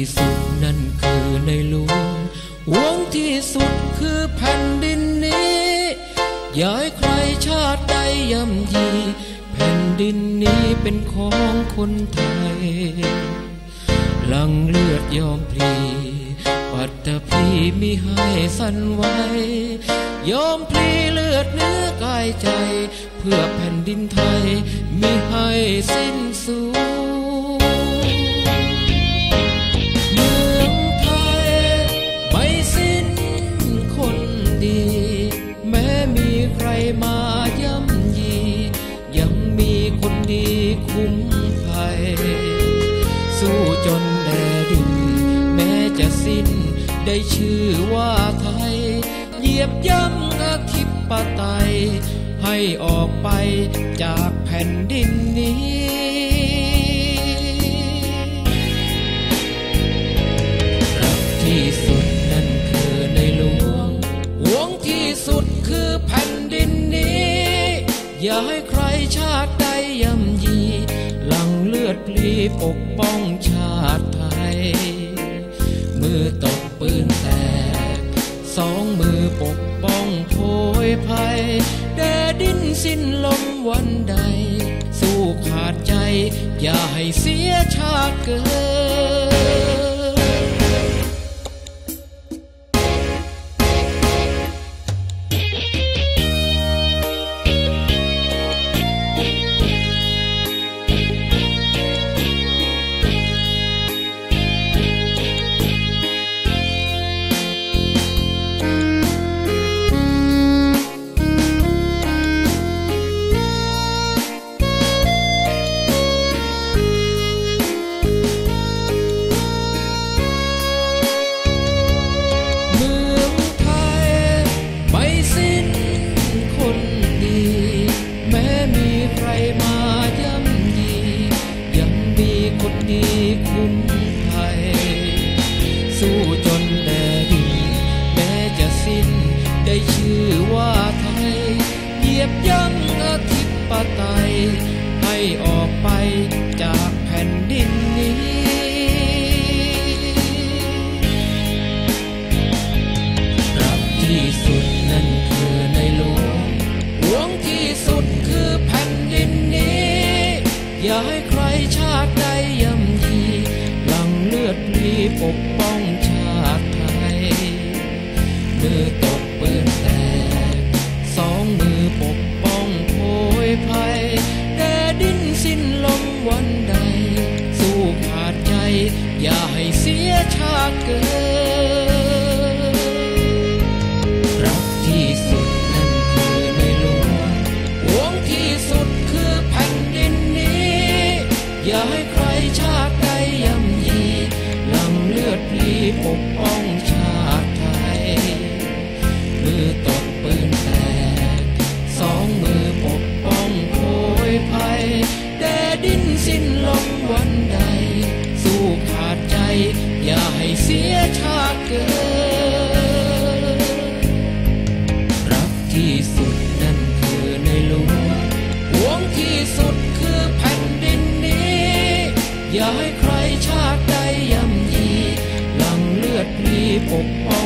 ที่สุดนั่นคือในหลวงหวงที่สุดคือแผ่นดินนี้ย่ายใครชาติใดย่ำยีแผ่นดินนี้เป็นของคนไทยหลังเลือดยอมพลีปัตตภีมิให้สันไหวยอมพลีเลือดเนื้อกายใจ เพื่อแผ่นดินไทยมิให้สิ้นสูญ ได้ชื่อว่าไทย เหยียบย่ำอธิปไตย ให้ออกไปจากแผ่นดินนี้รักที่สุดนั่นคือในหลวงหวงที่สุดคือแผ่นดินนี้ อย่าให้ใครชาติใดย่ำยี หลังเลือดพลีปกป้อง องมือปกป้องโพยภัยแดดินสิ้นลมวันใด สู้ขาดใจ อย่าให้เสียชาติเกิด คนดีคุ้มภัย สู้จนแดดินแม้จะสิ้นได้ชื่อว่าไทยเหยียบย่ำอธิปไตย ให้ออกไปจากแผ่นดินนี้รักที่สุดนั่นคือในหลวงหวงที่สุดคือแผ่นดินนี้ อย่าให้ใครชาติใดยัง ดพลีปกป้องชาติไทยมือตบปืนแตกสองมือปกป้องโพยภัยแด่ดินสิ้นลมวันใด สู้ขาดใจ อย่าให้เสียชาติเกิดรักที่สุดนั่นคือในหลวงหวงที่สุดคือแผ่นดินนี้ อย่าให้ ปกป้องชาติไทย มือตบปืนแตก สองมือปกป้องโพยภัย แดดินสิ้นลมวันใด สู้ขาดใจ อย่าให้เสียชาติเกิด รักที่สุดนั่นคือในหลวงหวงที่สุดคือแผ่นดินนี้ อย่าให้ใครชาติ ใด